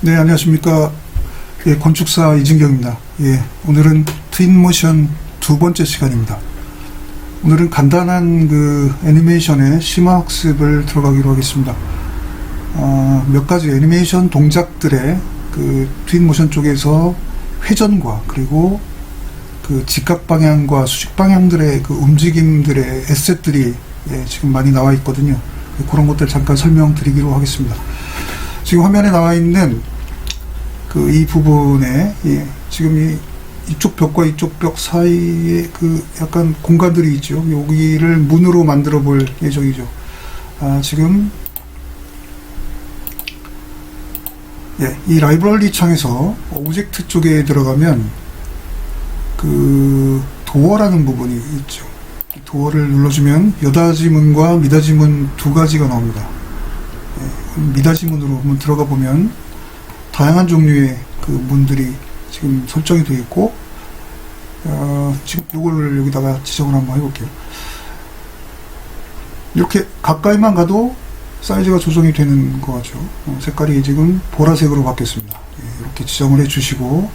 네, 안녕하십니까. 예, 건축사 이진경입니다. 예, 오늘은 트윈모션 두 번째 시간입니다. 오늘은 간단한 그 애니메이션의 심화 학습을 들어가기로 하겠습니다. 어, 몇 가지 애니메이션 동작들의 그 트윈모션 쪽에서 회전과 그리고 그 직각 방향과 수직 방향들의 그 움직임들의 에셋들이 예, 지금 많이 나와 있거든요. 그런 것들 잠깐 설명드리기로 하겠습니다. 지금 화면에 나와 있는 그 이 부분에 예, 지금 이 이쪽 벽과 이쪽 벽 사이에 그 약간 공간들이 있죠. 여기를 문으로 만들어 볼 예정이죠. 아, 지금 예, 이 라이브러리 창에서 오브젝트 쪽에 들어가면 그 도어라는 부분이 있죠. 이 도어를 눌러주면 여다지문과 미다지문 두 가지가 나옵니다. 예, 미다지문으로 한번 들어가 보면 다양한 종류의 그 문들이 지금 설정이 되어 있고 어, 지금 이거를 여기다가 지정을 한번 해볼게요. 이렇게 가까이만 가도 사이즈가 조정이 되는 거 같죠. 어, 색깔이 지금 보라색으로 바뀌었습니다. 예, 이렇게 지정을 해주시고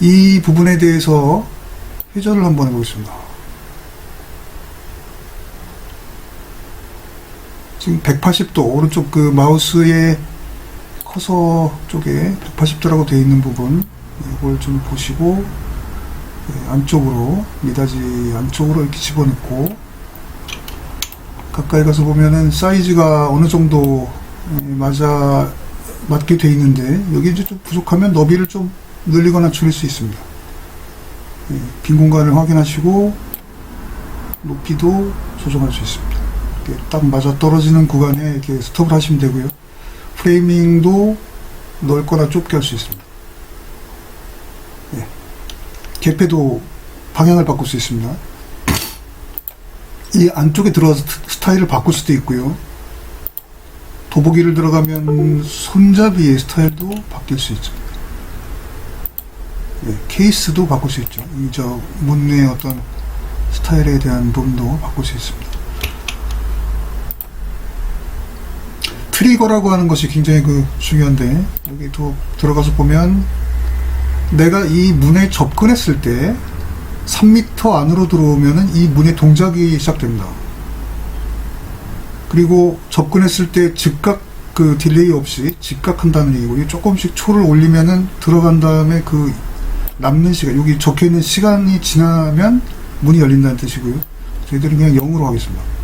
이 부분에 대해서 회전을 한번 해보겠습니다. 지금 180도 오른쪽 그 마우스의 커서 쪽에 180도라고 되어 있는 부분 이걸 좀 보시고 예, 안쪽으로 미닫이 안쪽으로 이렇게 집어넣고 가까이 가서 보면은 사이즈가 어느 정도 예, 맞아 맞게 돼 있는데 여기 이제 좀 부족하면 너비를 좀 늘리거나 줄일 수 있습니다. 예, 빈 공간을 확인하시고 높이도 조정할 수 있습니다. 딱 맞아 떨어지는 구간에 이렇게 스톱을 하시면 되고요. 프레이밍도 넓거나 좁게 할 수 있습니다. 예. 개폐도 방향을 바꿀 수 있습니다. 이 안쪽에 들어가서 스- 스타일을 바꿀 수도 있고요. 도보기를 들어가면 손잡이의 스타일도 바뀔 수 있죠. 예, 케이스도 바꿀 수 있죠. 이 저 문의 어떤 스타일에 대한 부분도 바꿀 수 있습니다. 트리거라고 하는 것이 굉장히 그 중요한데 여기 또 들어가서 보면 내가 이 문에 접근했을 때 3m 안으로 들어오면은 이 문의 동작이 시작됩니다. 그리고 접근했을 때 즉각 그 딜레이 없이 즉각 한다는 얘기고 이 조금씩 초를 올리면은 들어간 다음에 그 남는 시간 여기 적혀 있는 시간이 지나면 문이 열린다는 뜻이고요. 저희들은 그냥 0으로 하겠습니다.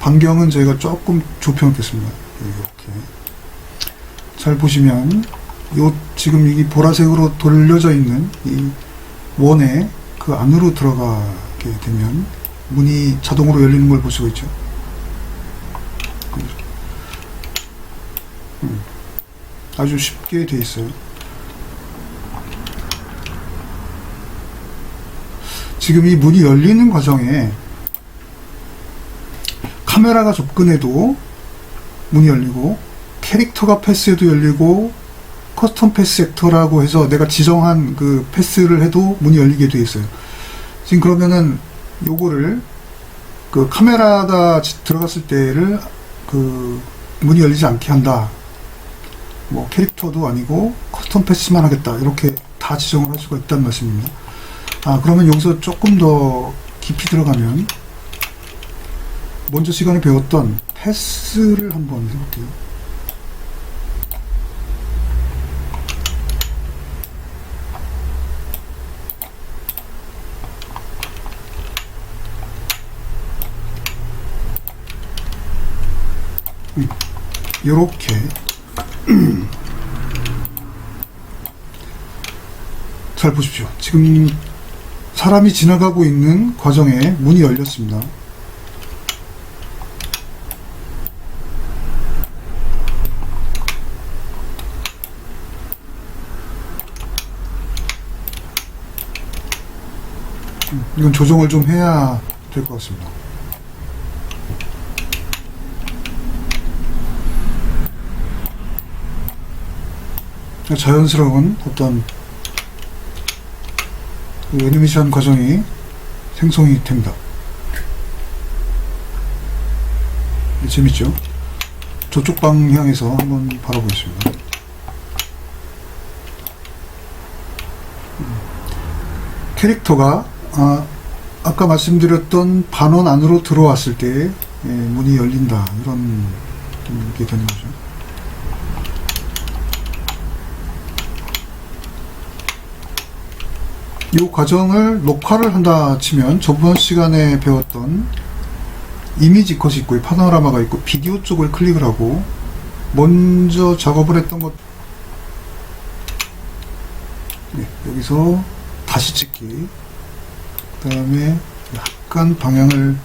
반경은 저희가 조금 좁혀 놓겠습니다. 이렇게 잘 보시면 요 지금 이 보라색으로 돌려져 있는 이 원에 그 안으로 들어가게 되면 문이 자동으로 열리는 걸 볼 수가 있죠. 음, 아주 쉽게 돼 있어요. 지금 이 문이 열리는 과정에 카메라가 접근해도 문이 열리고 캐릭터가 패스해도 열리고 커스텀 패스 섹터라고 해서 내가 지정한 그 패스를 해도 문이 열리게 돼 있어요. 지금 그러면은 요거를 그 카메라가 지- 들어갔을 때를 그 문이 열리지 않게 한다. 뭐 캐릭터도 아니고 커스텀 패스만 하겠다. 이렇게 다 지정을 할 수가 있다는 말씀입니다. 아, 그러면 여기서 조금 더 깊이 들어가면 먼저 시간에 배웠던 패스를 한번 해볼게요. 요렇게 잘 보십시오. 지금 사람이 지나가고 있는 과정에 문이 열렸습니다. 음, 이건 조정을 좀 해야 될 것 같습니다. 자연스러운 어떤 그 애니메이션 과정이 생성이 됩니다. 재밌죠? 저쪽 방향에서 한번 바라보겠습니다. 음. 캐릭터가 아, 아까 말씀드렸던 반원 안으로 들어왔을 때 예, 문이 열린다. 이런 게 되는 거죠. 이 과정을 녹화를 한다 치면 저번 시간에 배웠던 이미지 컷이 있고 파노라마가 있고 비디오 쪽을 클릭을 하고 먼저 작업을 했던 것. 네, 여기서 다시 찍기 그 다음에 약간 방향을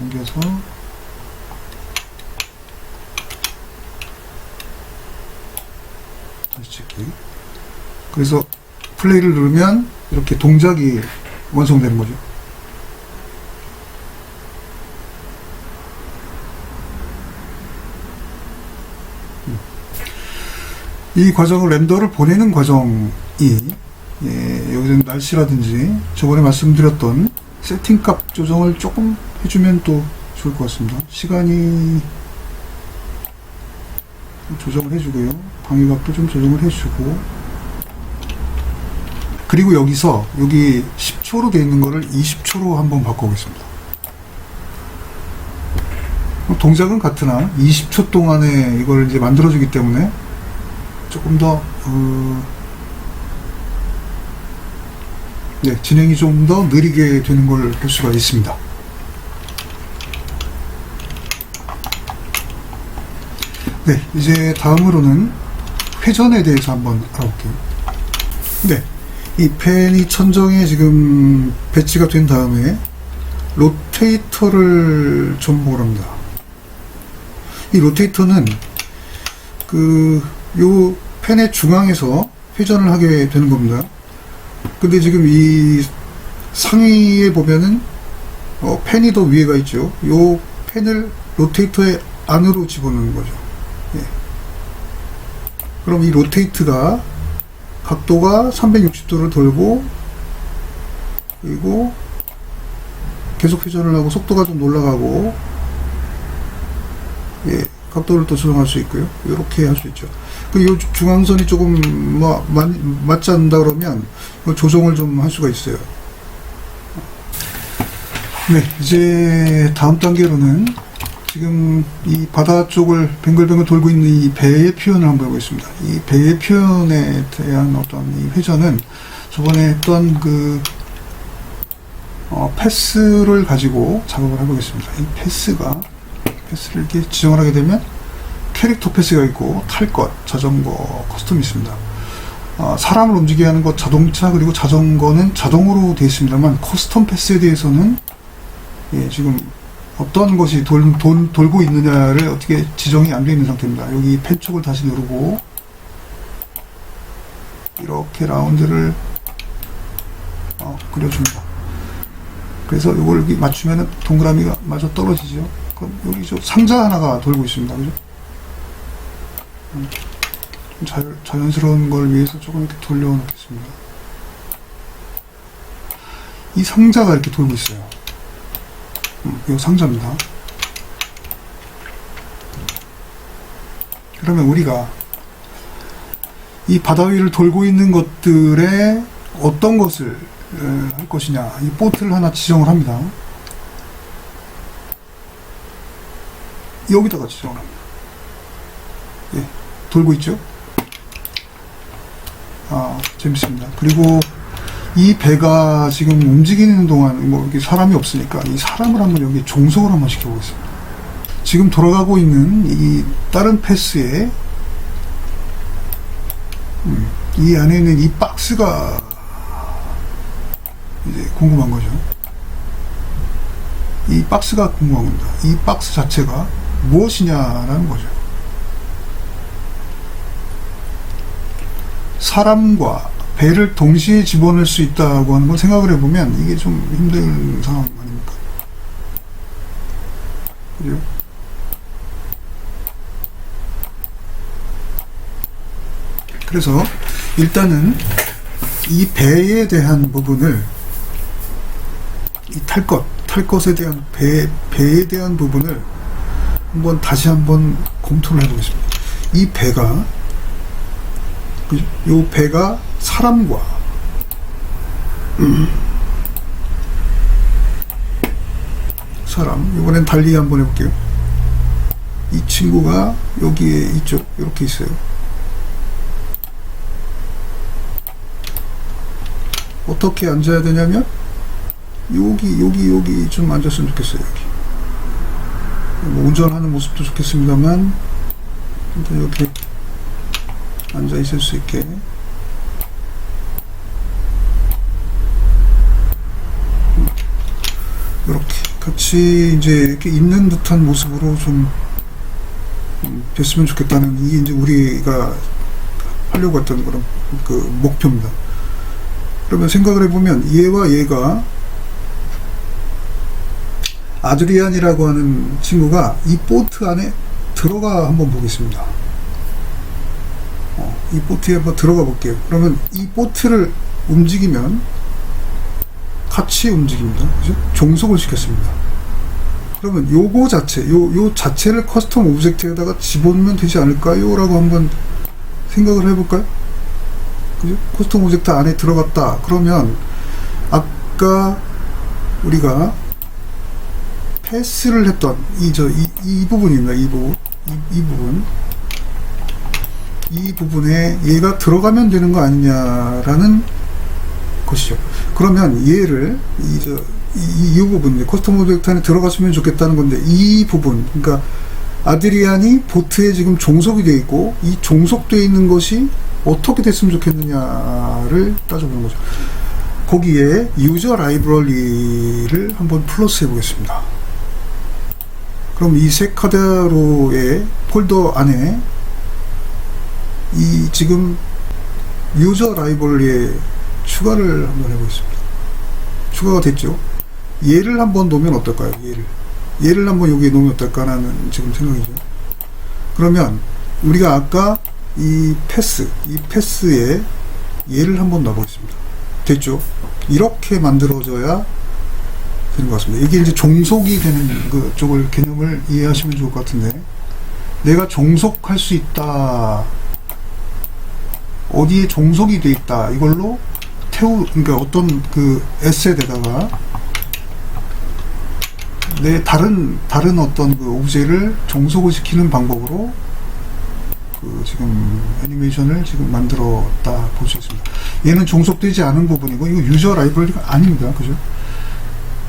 옮겨서 다시 찍기 그래서 플레이를 누르면 이렇게 동작이 완성되는 거죠. 음. 이 과정을 렌더를 보내는 과정이 예, 여기서 날씨라든지 저번에 말씀드렸던 세팅값 조정을 조금 해주면 또 좋을 것 같습니다. 시간이 조정을 해주고요. 방위값도 좀 조정을 해주고 그리고 여기서 여기 10초로 되어 있는 거를 20초로 한번 바꿔보겠습니다. 동작은 같으나 20초 동안에 이걸 이제 만들어주기 때문에 조금 더 어, 네, 진행이 좀 더 느리게 되는 걸 볼 수가 있습니다. 네, 이제 다음으로는 회전에 대해서 한번 알아볼게요. 네, 이 펜이 천정에 지금 배치가 된 다음에 로테이터를 전복을 합니다. 이 로테이터는 그 요 펜의 중앙에서 회전을 하게 되는 겁니다. 근데 지금 이 상위에 보면은 어, 펜이 더 위에가 있죠. 요 펜을 로테이터의 안으로 집어넣는 거죠. 예. 그럼 이 로테이트가 각도가 360도를 돌고 그리고 계속 회전을 하고 속도가 좀 올라가고 예, 각도를 또 조정할 수 있고요. 이렇게 할 수 있죠. 그이 중앙선이 조금 뭐 맞지 않는다 그러면 이걸 조정을 좀 할 수가 있어요. 네, 이제 다음 단계로는 지금 이 바다 쪽을 뱅글뱅글 돌고 있는 이 배의 표현을 한번 해보겠습니다. 이 배의 표현에 대한 어떤 이 회전은 저번에 했던 그 어, 패스를 가지고 작업을 해보겠습니다. 이 패스가 패스를 이렇게 지정을 하게 되면 캐릭터 패스가 있고 탈 것, 자전거, 커스텀이 있습니다. 어, 사람을 움직이게 하는 것, 자동차 그리고 자전거는 자동으로 되어 있습니다만 커스텀 패스에 대해서는 예, 지금 어떤 것이 돌, 돌, 돌고 있느냐를 어떻게 지정이 안 되어 있는 상태입니다. 여기 펜촉을 다시 누르고 이렇게 라운드를 어, 그려줍니다. 그래서 이걸 맞추면 동그라미가 마저 떨어지죠. 그럼 여기 저 상자 하나가 돌고 있습니다. 그죠? 음, 좀 자유, 자연스러운 걸 위해서 조금 이렇게 돌려놓겠습니다. 이 상자가 이렇게 돌고 있어요. 음, 이 상자입니다. 그러면 우리가 이 바다 위를 돌고 있는 것들의 어떤 것을 에, 할 것이냐 이 보트를 하나 지정을 합니다. 여기다가 지정을 합니다. 예, 돌고 있죠? 아, 재밌습니다. 그리고 이 배가 지금 움직이는 동안 뭐 이렇게 사람이 없으니까 이 사람을 한번 여기 종속을 한번 시켜보겠습니다. 지금 돌아가고 있는 이 다른 패스에 음, 이 안에 있는 이 박스가 이제 궁금한 거죠. 이 박스가 궁금한 겁니다. 이 박스 자체가 무엇이냐라는 거죠. 사람과 배를 동시에 집어넣을 수 있다고 하는 걸 생각을 해보면 이게 좀 힘든 상황 아닙니까? 그죠? 그래서 일단은 이 배에 대한 부분을 이 탈 것, 탈 것에 대한 배, 배에 대한 부분을 한번 다시 한번 검토를 해보겠습니다. 이 배가? 요 배가 사람과 음, 사람 이번엔 달리 한번 해볼게요. 이 친구가 여기에 이쪽 이렇게 있어요. 어떻게 앉아야 되냐면 여기 여기 여기 좀 앉았으면 좋겠어요. 여기. 뭐 운전하는 모습도 좋겠습니다만 일단 이렇게 앉아 있을 수 있게 이렇게 같이 이제 이렇게 있는 듯한 모습으로 좀 음, 됐으면 좋겠다는 이게 이제 우리가 하려고 했던 그런 그 목표입니다. 그러면 생각을 해보면 얘와 얘가 아드리안이라고 하는 친구가 이 보트 안에 들어가 한번 보겠습니다. 어, 이 보트에 한번 들어가 볼게요. 그러면 이 보트를 움직이면 같이 움직입니다. 그죠? 종속을 시켰습니다. 그러면 요거 자체, 요, 요 자체를 커스텀 오브젝트에다가 집어넣으면 되지 않을까요? 라고 한번 생각을 해볼까요? 그죠? 커스텀 오브젝트 안에 들어갔다. 그러면 아까 우리가 패스를 했던 이저이이 부분입니다. 이 부분 이, 이 부분 이 부분에 얘가 들어가면 되는 거 아니냐라는 것이죠. 그러면 얘를 이저 이, 이 부분 커스텀 오브젝트 안에 들어갔으면 좋겠다는 건데 이 부분 그러니까 아드리안이 보트에 지금 종속이 되어 있고 이 종속되어 있는 것이 어떻게 됐으면 좋겠느냐를 따져보는 거죠. 거기에 유저 라이브러리를 한번 플러스 해 보겠습니다. 그럼 이 세 카드로의 폴더 안에 이 지금 유저 라이브러리에 추가를 한번 해보겠습니다. 추가가 됐죠. 얘를 한번 놓으면 어떨까요? 얘를. 얘를 한번 여기에 놓으면 어떨까라는 지금 생각이죠. 그러면 우리가 아까 이 패스, 이 패스에 얘를 한번 넣어보겠습니다. 됐죠? 이렇게 만들어져야 되는 것 같습니다. 이게 이제 종속이 되는 그 쪽을 개념을 이해하시면 좋을 것 같은데 내가 종속할 수 있다. 어디에 종속이 돼 있다. 이걸로 태우 그러니까 어떤 그 에셋에다가 내 다른 다른 어떤 그 오브제를 종속을 시키는 방법으로 그 지금 애니메이션을 지금 만들었다 볼 수 있습니다. 얘는 종속되지 않은 부분이고 이거 유저 라이브러리가 아닙니다. 그죠?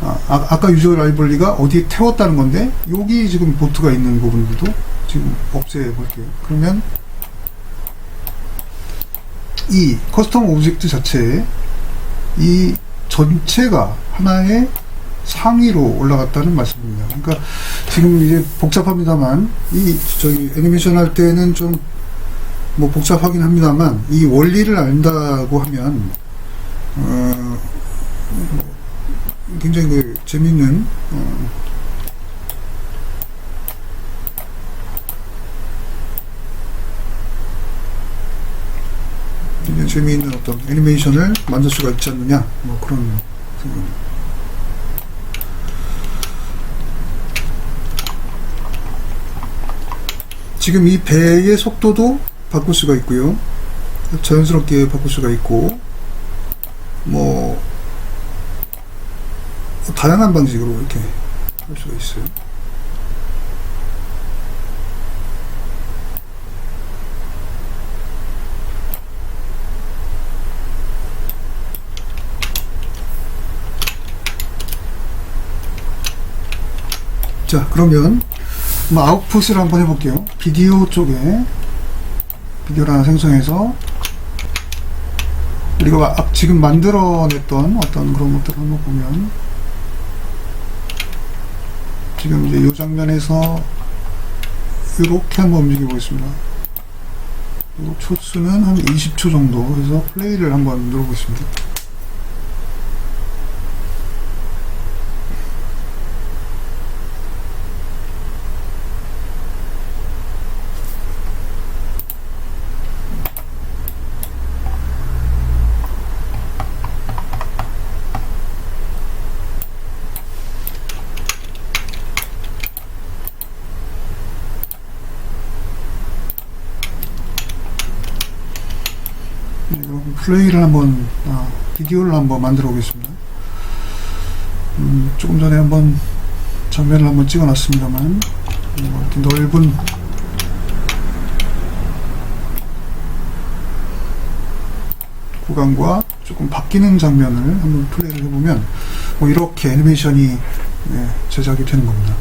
아, 아, 아까 유저 라이브러리가 어디에 태웠다는 건데 여기 지금 보트가 있는 부분들도 지금 없애 볼게요. 그러면 이 커스텀 오브젝트 자체에 이 전체가 하나의 상위로 올라갔다는 말씀입니다. 그러니까 지금 이제 복잡합니다만 이 저기 애니메이션 할 때는 좀 뭐 복잡하긴 합니다만 이 원리를 안다고 하면 어 굉장히 그 재밌는 어 굉장히 재미있는 어떤 애니메이션을 만들 수가 있지 않느냐 뭐 그런 생각입니다. 지금 이 배의 속도도 바꿀 수가 있고요. 자연스럽게 바꿀 수가 있고 뭐 다양한 방식으로 이렇게 할 수가 있어요. 자, 그러면 뭐 아웃풋을 한번 해볼게요. 비디오 쪽에 비디오를 하나 생성해서 우리가 아- 지금 만들어냈던 어떤 그런 것들을 한번 보면 지금 이제 이 장면에서 이렇게 한번 움직여 보겠습니다. 요 초수는 한 20초 정도 해서 플레이를 한번 눌러보겠습니다. 플레이를 한번 아, 비디오를 한번 만들어 보겠습니다. 음, 조금 전에 한번 장면을 한번 찍어놨습니다만 음, 이렇게 넓은 구간과 조금 바뀌는 장면을 한번 플레이를 해보면 뭐 이렇게 애니메이션이 예, 제작이 되는 겁니다.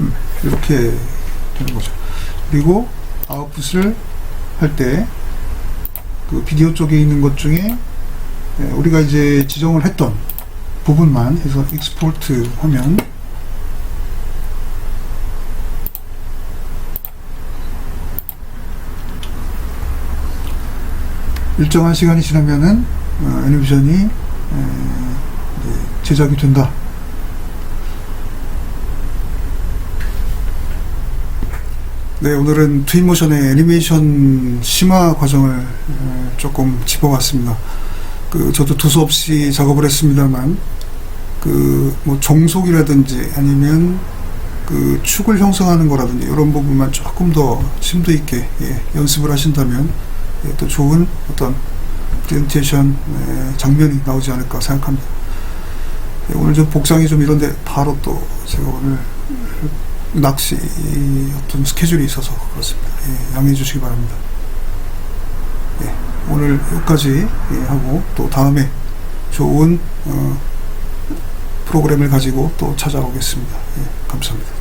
음, 이렇게 되는 거죠. 그리고 아웃풋을 할 때 그 비디오 쪽에 있는 것 중에 예, 우리가 이제 지정을 했던 부분만 해서 익스포트 하면 일정한 시간이 지나면은 어, 애니메이션이 제작이 된다. 네, 오늘은 트윈모션의 애니메이션 심화 과정을 에, 조금 짚어봤습니다. 그 저도 두서없이 작업을 했습니다만 그 뭐 종속이라든지 아니면 그 축을 형성하는 거라든지 이런 부분만 조금 더 심도 있게 예, 연습을 하신다면 예, 또 좋은 어떤 프레젠테이션 예, 장면이 나오지 않을까 생각합니다. 예, 오늘 좀 복장이 좀 이런데 바로 또 제가 오늘 낚시 어떤 스케줄이 있어서 그렇습니다. 예, 양해해 주시기 바랍니다. 예, 오늘 여기까지 예, 하고 또 다음에 좋은 어, 프로그램을 가지고 또 찾아오겠습니다. 예, 감사합니다.